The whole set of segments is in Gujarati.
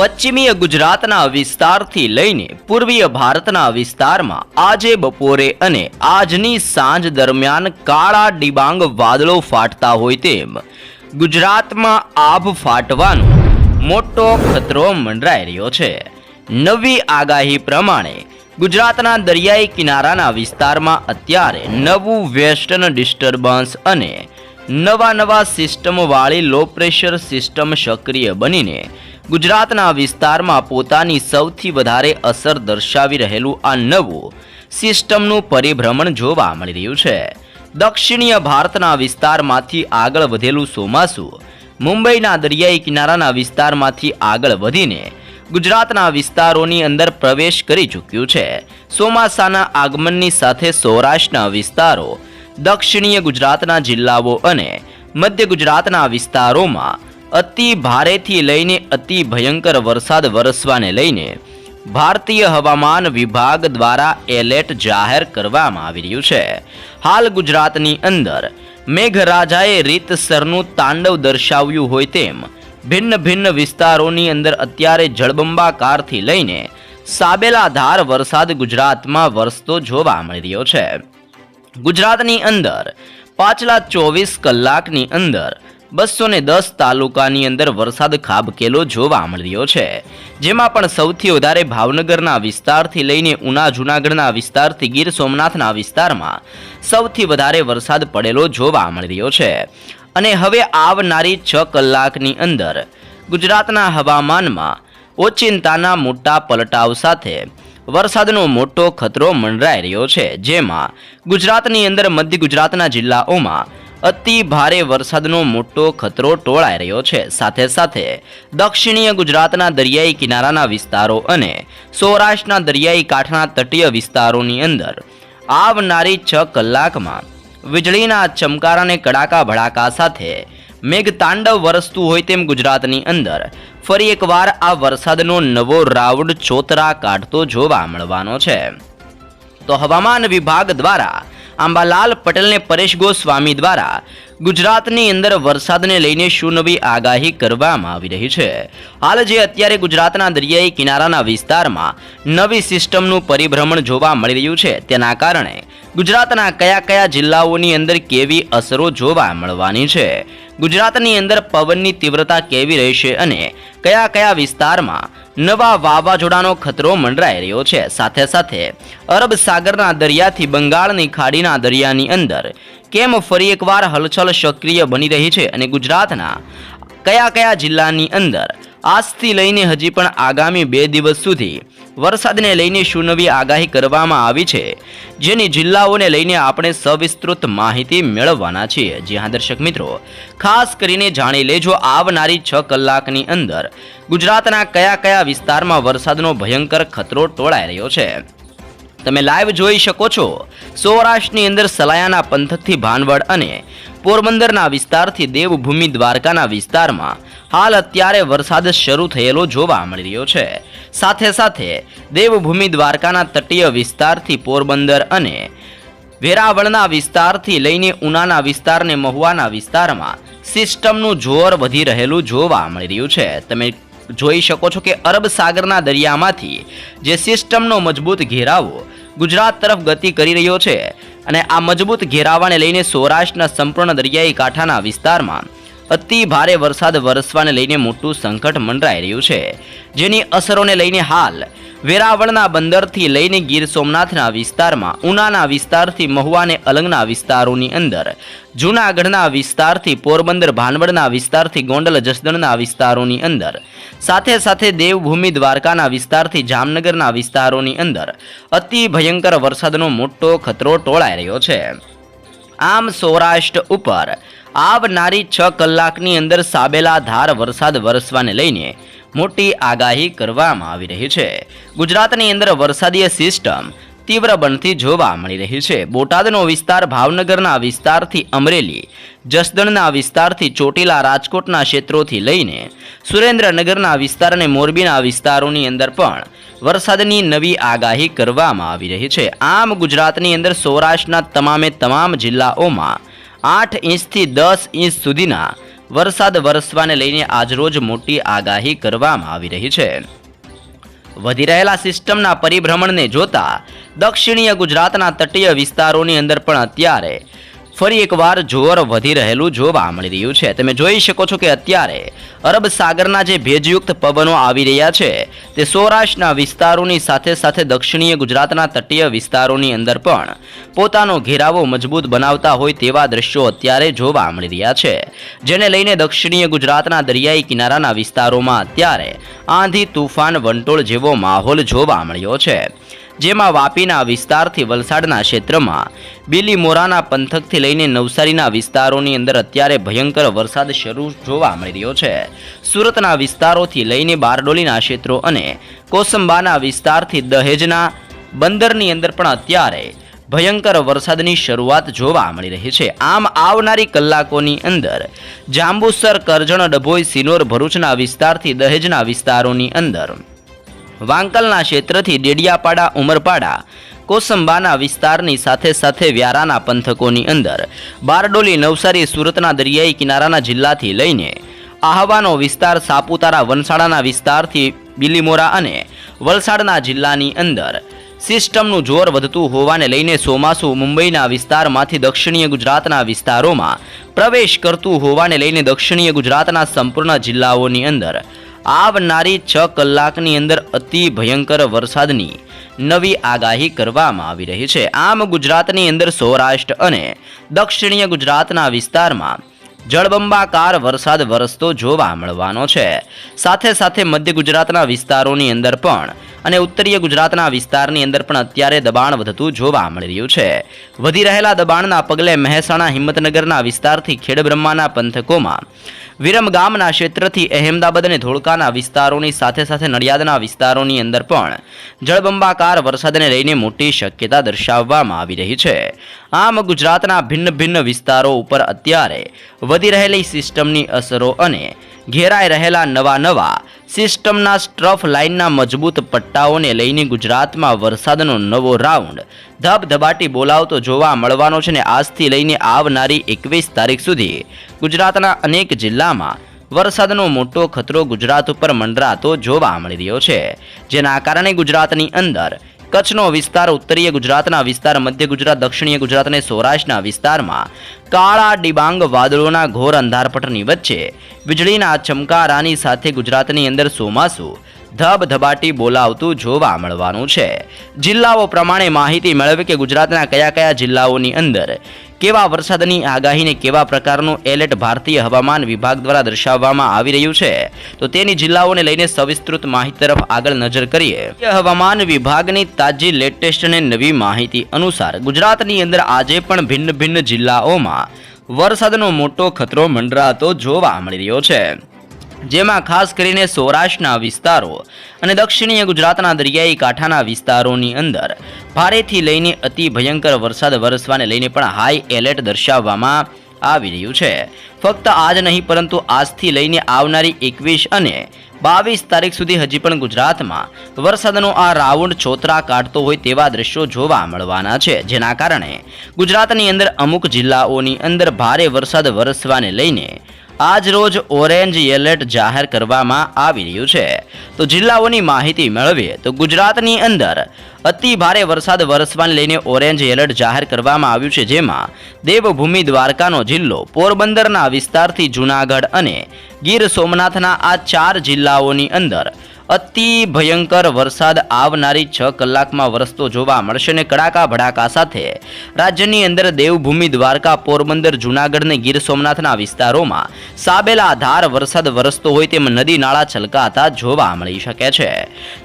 પશ્ચિમીય ગુજરાતના વિસ્તારથી લઈને પૂર્વીય ભારતના વિસ્તારમાં આજે બપોરે અને આજની સાંજ દરમિયાન કાળા ડિબાંગ વાદળો ફાટતા હોય તેમ ગુજરાતમાં આભ ફાટવાનો મોટો ખતરો મંડરાઈ રહ્યો છે. નવી આગાહી પ્રમાણે ગુજરાતના દરિયાઈ કિનારાના વિસ્તારમાં અત્યારે નવું વેસ્ટર્ન ડિસ્ટર્બન્સ અને નવા નવા સિસ્ટમવાળી લો પ્રેશર સિસ્ટમ સક્રિય બનીને ગુજરાતના વિસ્તારમાં પોતાની સૌથી વધારે અસર દર્શાવી રહેલું આ નવું સિસ્ટમનું પરિભ્રમણ જોવા મળી રહ્યું છે. દક્ષિણીય ભારતના વિસ્તારમાંથી આગળ વધેલું ચોમાસું મુંબઈના દરિયાઈ કિનારાના વિસ્તારમાંથી આગળ વધીને ગુજરાતના વિસ્તારોની અંદર પ્રવેશ કરી ચૂક્યું છે. ચોમાસાના આગમનની સાથે સૌરાષ્ટ્રના વિસ્તારો દક્ષિણીય ગુજરાતના જિલ્લાઓ અને મધ્ય ગુજરાતના વિસ્તારોમાં અતિ ભારેથી લઈને અતિ ભયંકર વરસાદ વરસવાને લઈને ભારતીય હવામાન વિભાગ દ્વારા એલર્ટ જાહેર કરવામાં આવી રહ્યું છે. હાલ ગુજરાતની અંદર મેઘરાજાએ રીતસરનું તાંડવ દર્શાવ્યું હોય તેમ ભિન્ન ભિન્ન વિસ્તારોની અંદર અત્યારે જળબંબાકારથી લઈને સાબેલાધાર વરસાદ ગુજરાતમાં વરસતો જોવા મળી રહ્યો છે. ગુજરાતની અંદર પાછલા ચોવીસ કલાકની અંદર બસો ને દસ તાલુકાની અંદર વરસાદ ખાબકેલો જોવા મળ્યો છે. જેમાં પણ સૌથી વધારે ભાવનગરના વિસ્તારથી લઈને ઉના જૂનાગઢના વિસ્તારથી ગીર સોમનાથના વિસ્તારમાં સૌથી વધારે વરસાદ પડેલો જોવા મળ્યો છે. અને હવે આવનારી છ કલાકની અંદર ગુજરાતના હવામાનમાં ઓચિંતાના મોટા પલટાવ સાથે વરસાદનો મોટો ખતરો મંડરાઈ રહ્યો છે. જેમાં ગુજરાતની અંદર મધ્ય ગુજરાતના જિલ્લાઓમાં અતિ ભારે વરસાદનો મોટો ખતરો ટોળાઈ રહ્યો છે. સાથે સાથે દક્ષિણીય ગુજરાતના દરિયાઈ કિનારાના વિસ્તારો અને સૌરાષ્ટ્રના દરિયાઈ કાંઠાના તટીય વિસ્તારોની અંદર આવનારી છ કલાકમાં વીજળીના ચમકારા અને કડાકા ભડાકા સાથે મેઘતાંડવ વરસતું હોય તેમ ગુજરાતની અંદર ફરી એકવાર આ વરસાદનો નવો રાઉન્ડ ચોતરા કાઢતો જોવા મળવાનો છે. તો હવામાન વિભાગ દ્વારા આંબાલાલ પટેલને પરેશ ગોસ્વામી દ્વારા ગુજરાતની અંદર વરસાદને લઈને શું નવી આગાહી કરવામાં આવી રહી છે. હાલ જે અત્યારે ગુજરાતના દરિયાઈ કિનારાના વિસ્તારમાં નવી સિસ્ટમનું પરિભ્રમણ જોવા મળી રહ્યું છે, તેના કારણે ગુજરાતના કયા કયા જિલ્લાઓની અંદર કેવી અસરો જોવા મળવાની છે. ગુજરાતની અંદર પવનની તીવ્રતા કેવી રહેશે અને કયા કયા વિસ્તારમાં નવા વાવાઝોડાનો ખતરો મંડરાઈ રહ્યો છે? સાથે સાથે અરબ સાગરના દરિયાથી બંગાળની ખાડીના દરિયાની અંદર કેમ ફરી એકવાર હલચલ સક્રિય બની રહી છે અને ગુજરાતના કયા કયા જિલ્લાની અંદર આજથી લઈને હજી પણ આગામી બે દિવસ સુધી વરસાદને લઈને શું આગાહી કરવામાં આવી છે. જેની જિલ્લાઓને લઈને આપણે સવિસ્તૃત માહિતી મેળવવાના છીએ. જી હા, દર્શક મિત્રો. ખાસ કરીને જાણી લેજો, આવનારી છ કલાકની અંદર ગુજરાતના કયા કયા વિસ્તારમાં વરસાદનો ભયંકર ખતરો ટોળાઈ રહ્યો છે. તમે લાઈવ જોઈ શકો છો. સૌરાષ્ટ્રની અંદર સલાયાના પંથકથી ભાનવડ અને પોરબંદરના વિસ્તારથી દેવભૂમિ દ્વારકાના વિસ્તારમાં હાલ અત્યારે વરસાદ શરૂ થયેલો જોવા મળી રહ્યો છે. સાથે સાથે દેવભૂમિ દ્વારકાના તટીય વિસ્તારથી પોરબંદર અને વેરાવળના વિસ્તારથી લઈને ઉનાના વિસ્તારને મહુવાના વિસ્તારમાં સિસ્ટમનું જોર વધી રહેલું જોવા મળી રહ્યું છે. તમે જોઈ શકો છો કે અરબ સાગરના દરિયામાંથી જે સિસ્ટમનો મજબૂત ઘેરાવો ગુજરાત તરફ ગતિ કરી રહ્યો છે અને આ મજબૂત ઘેરાવાને લઈને સૌરાષ્ટ્રના સંપૂર્ણ દરિયાઈ કાંઠાના વિસ્તારમાં અતિ ભારે વરસાદ વરસવાને લઈને મોટું સંકટ મંડરાઈ રહ્યું છે. જેની અસરોને લઈને હાલ વેરાવળના બંદરથી લઈને ગીર સોમનાથના વિસ્તારમાં, ઉનાના વિસ્તારથી મહુવા અને અલંગના વિસ્તારોની અંદર, જૂનાગઢના વિસ્તારથી પોરબંદર ભાનવડના વિસ્તારથી ગોંડલ જસદણના વિસ્તારોની અંદર, સાથે સાથે દેવભૂમિ દ્વારકાના વિસ્તારથી જામનગરના વિસ્તારોની અંદર અતિ ભયંકર વરસાદનો મોટો ખતરો ટોળાઈ રહ્યો છે. આમ સૌરાષ્ટ્ર ઉપર આવનારી છ કલાકની અંદર સાબેલા ધાર વરસાદ વરસવાને લઈને મોટી આગાહી કરવામાં આવી રહી છે. ગુજરાતની અંદર વરસાદીય સિસ્ટમ તીવ્ર બનતી જોવા મળી રહી છે. બોટાદનો વિસ્તાર ભાવનગરના વિસ્તારથી અમરેલી, જસદણના વિસ્તારથી ચોટીલા, રાજકોટના ક્ષેત્રોથી લઈને સુરેન્દ્રનગરના વિસ્તાર અને મોરબીના વિસ્તારોની અંદર પણ વરસાદની નવી આગાહી કરવામાં આવી રહી છે. આમ ગુજરાતની અંદર સૌરાષ્ટ્રના તમામે તમામ જિલ્લાઓમાં આઠ ઇંચથી દસ ઇંચ સુધીના વરસાદ વરસવાને લઈને આજરોજ મોટી આગાહી કરવામાં આવી રહી છે. વધી રહેલા સિસ્ટમના પરિભ્રમણને જોતા દક્ષિણીય ગુજરાતના તટીય વિસ્તારોની અંદર પણ અત્યારે ફરી એકવાર જોર વધી રહેલું જોવા મળી રહ્યું છે. તમે જોઈ શકો છો કે અત્યારે અરબ સાગરના જે ભેજયુક્ત પવનો આવી રહ્યા છે, તે સૌરાષ્ટ્રના વિસ્તારોની સાથે સાથે દક્ષિણીય ગુજરાતના તટીય વિસ્તારોની અંદર પણ પોતાનો ઘેરાવો મજબૂત બનાવતા હોય તેવા દ્રશ્યો અત્યારે જોવા મળી રહ્યા છે. જેને લઈને દક્ષિણીય ગુજરાતના દરિયાઈ કિનારાના વિસ્તારોમાં અત્યારે આંધી, તુફાન, વંટોળ જેવો માહોલ જોવા મળ્યો છે. જેમાં વાપીના વિસ્તારથી વલસાડના ક્ષેત્રમાં બિલીમોરાના પંથકથી લઈને નવસારીના વિસ્તારોની અંદર અત્યારે ભયંકર વરસાદ શરૂ જોવા મળી રહ્યો છે. સુરતના વિસ્તારોથી લઈને બારડોલીના ક્ષેત્રો અને કોસંબાના વિસ્તારથી દહેજના બંદરની અંદર પણ અત્યારે ભયંકર વરસાદની શરૂઆત જોવા મળી રહી છે. આમ આવનારી કલાકોની અંદર જાંબુસર, કરજણ, ડભોઈ, સિનોર, ભરૂચના વિસ્તારથી દહેજના વિસ્તારોની અંદર વાંકલના ક્ષેત્રથી ડેડિયાપાડા, ઉમરપાડા, કોસંબાના વિસ્તારની સાથે સાથે વ્યારાના પંથકોની અંદર બારડોલી નવસારી સુરતના દરિયાઈ કિનારાના જિલ્લાથી લઈને આહવાનો વિસ્તાર, સાપુતારા વનસાડાના વિસ્તારથી બિલીમોરા અને વલસાડના જિલ્લાની અંદર સિસ્ટમનું જોર વધતું હોવાને લઈને ચોમાસું મુંબઈના વિસ્તારમાંથી દક્ષિણીય ગુજરાતના વિસ્તારોમાં પ્રવેશ કરતું હોવાને લઈને દક્ષિણીય ગુજરાતના સંપૂર્ણ જિલ્લાઓની અંદર આવનારી છ કલાકની અંદર અતિ ભયંકર વરસાદની નવી આગાહી કરવામાં આવી રહી છે. આમ ગુજરાતની અંદર સૌરાષ્ટ્ર અને દક્ષિણીય ગુજરાતના વિસ્તારમાં જળબંબાકાર વરસાદ વરસતો જોવા મળવાનો છે. સાથે સાથે મધ્ય ગુજરાતના વિસ્તારોની અંદર પણ અને ઉત્તરીય ગુજરાતના વિસ્તારની અંદર પણ અત્યારે દબાણ વધતું જોવા મળી રહ્યું છે. વધી રહેલા દબાણના પગલે મહેસાણા હિંમતનગરના વિસ્તારથી ખેડબ્રહ્માના પંથકોમાં વિરમગામના ક્ષેત્રથી અહેમદાબાદ અને ધોળકાના વિસ્તારોની સાથે સાથે નડિયાદના વિસ્તારોની અંદર પણ જળબંબાકાર વરસાદને લઈને મોટી શક્યતા દર્શાવવામાં આવી રહી છે. આમ ગુજરાતના ભિન્ન ભિન્ન વિસ્તારો ઉપર અત્યારે વધી રહેલી સિસ્ટમની અસરો અને ઘેરાઈ રહેલા નવા નવા સિસ્ટમના સ્ટ્રફ લાઇનના મજબૂત પટ્ટાઓને લઈને ગુજરાતમાં વરસાદનો નવો રાઉન્ડ. ધબધબાટી બોલાવતો જોવા મળવાનો છે ને આજથી લઈને આવનારી એકવીસ તારીખ સુધી. ગુજરાતના અનેક જિલ્લામાં વરસાદનો મોટો ખતરો ગુજરાત ઉપર મંડરાતો જોવા મળી રહ્યો છે. જેના કારણે ગુજરાતની અંદર કચ્છનો વિસ્તાર, ઉત્તરીય ગુજરાતના વિસ્તાર, મધ્ય ગુજરાત, દક્ષિણીય ગુજરાત અને સૌરાષ્ટ્રના વિસ્તારમાં કાળા ડિબાંગ વાદળોના ઘોર અંધારપટની વચ્ચે, વીજળીના ચમકારાની સાથે ગુજરાતની અંદર ચોમાસું ધબધબાટી બોલાવતું જોવા મળવાનું છે. જિલ્લાઓ પ્રમાણે માહિતી મેળવે કે ગુજરાતના કયા કયા જિલ્લાઓની અંદર કેવા વરસાદની આગાહીને કેવા પ્રકારનું એલર્ટ ભારતીય હવામાન વિભાગ દ્વારા દર્શાવવામાં આવી રહ્યું છે. તો તેની જિલ્લાઓને લઈને સવિસ્તૃત માહિતી તરફ આગળ નજર કરીએ. હવામાન વિભાગની તાજી લેટેસ્ટ અને નવી માહિતી અનુસાર ગુજરાતની અંદર આજે પણ ભિન્ન ભિન્ન જિલ્લાઓમાં વરસાદનો મોટો ખતરો મંડરાતો જોવા મળી રહ્યો છે. જેમાં ખાસ કરીને સૌરાષ્ટ્રના વિસ્તારો અને દક્ષિણીય ગુજરાતના દરિયાઈ કાંઠાના વિસ્તારોની અંદર ભારેથી લઈને અતિ ભયંકર વરસાદ વરસવાને લઈને પણ હાઈ એલર્ટ દર્શાવવામાં આવી રહ્યું છે. ફક્ત આજ નહીં, પરંતુ આજથી લઈને આવનારી એકવીસ અને બાવીસ તારીખ સુધી હજી પણ ગુજરાતમાં વરસાદનો આ રાઉન્ડ છોતરા કાઢતો હોય તેવા દ્રશ્યો જોવા મળવાના છે. જેના કારણે ગુજરાતની અંદર અમુક જિલ્લાઓની અંદર ભારે વરસાદ વરસવાને લઈને આજ રોજ ઓરેન્જ એલર્ટ જાહેર કરવામાં આવી રહ્યું છે. તો જિલ્લાઓની માહિતી મેળવીએ તો ગુજરાતની અંદર અતિ ભારે વરસાદ વરસવાને લઈને ઓરેન્જ એલર્ટ જાહેર કરવામાં આવ્યું છે. જેમાં દેવભૂમિ દ્વારકાનો જિલ્લો, પોરબંદરના વિસ્તારથી જૂનાગઢ અને ગીર સોમનાથના આ ચાર જિલ્લાઓની અંદર અતિ ભયંકર વરસાદ આવનારી છ કલાકમાં વરસતો જોવા મળશે અને કડાકા ભડાકા સાથે રાજ્યની અંદર દેવભૂમિ, દ્વારકા, પોરબંદર, જૂનાગઢ અને ગીર સોમનાથના વિસ્તારોમાં સાબેલા ધાર વરસાદ વરસતો હોય તેમ નદી નાળા છલકાતા જોવા મળી શકે છે.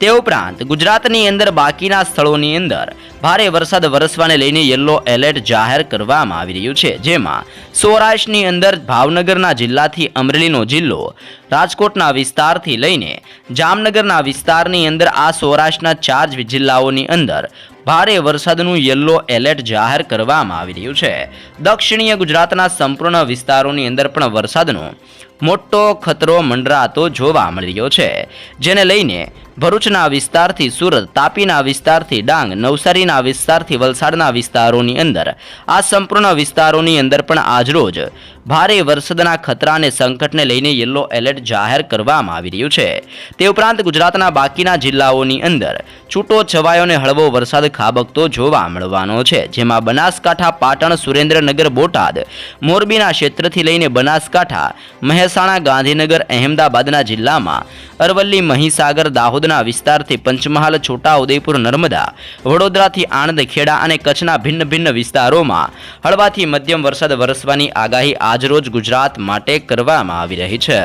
તે ઉપરાંત ગુજરાતની અંદર બાકીના સ્થળોની અંદર ભારે વરસાદ વરસવાને લઈને યલો એલર્ટ જાહેર કરવામાં આવી રહ્યું છે, જેમાં સૌરાષ્ટ્રની અંદર ભાવનગરના જિલ્લાથી અમરેલીનો જિલ્લો, રાજકોટના વિસ્તારથી લઈને જામનગરના વિસ્તારની અંદર આ સૌરાષ્ટ્રના ચાર જિલ્લાઓની અંદર ભારે વરસાદનું યલો એલર્ટ જાહેર કરવામાં આવી રહ્યું છે. દક્ષિણીય ગુજરાતના સંપૂર્ણ વિસ્તારોની અંદર પણ વરસાદનો મોટો ખતરો મંડરાતો જોવા મળી રહ્યો છે, જેને લઈને ભરૂચના વિસ્તારથી સુરત, તાપીના વિસ્તારથી ડાંગ, નવસારીના વિસ્તારથી વલસાડના વિસ્તારોની અંદર. આ સંપૂર્ણ વિસ્તારોની અંદર પણ આજરોજ ભારે વરસાદના ખતરા અને સંકટને લઈને યલો એલર્ટ જાહેર કરવામાં આવી રહ્યું છે. તે ઉપરાંત ગુજરાતના બાકીના જિલ્લાઓની અંદર છૂટો છવાયો અને હળવો વરસાદ ખાબકતો જોવા મળવાનો છે, જેમાં બનાસકાંઠા, પાટણ, સુરેન્દ્રનગર, બોટાદ, મોરબીના ક્ષેત્રથી લઈને બનાસકાંઠા મહેસાણા, ગાંધીનગર, અહેમદાબાદના જિલ્લામાં અરવલ્લી, મહીસાગર, દાહોદના વિસ્તારથી પંચમહાલ છોટા ઉદેપુર નર્મદા, વડોદરાથી આણંદ ખેડા અને કચ્છના ભિન્ન ભિન્ન વિસ્તારોમાં હળવાથી મધ્યમ વરસાદ વરસવાની આગાહી આજરોજ ગુજરાત માટે કરવામાં આવી રહી છે.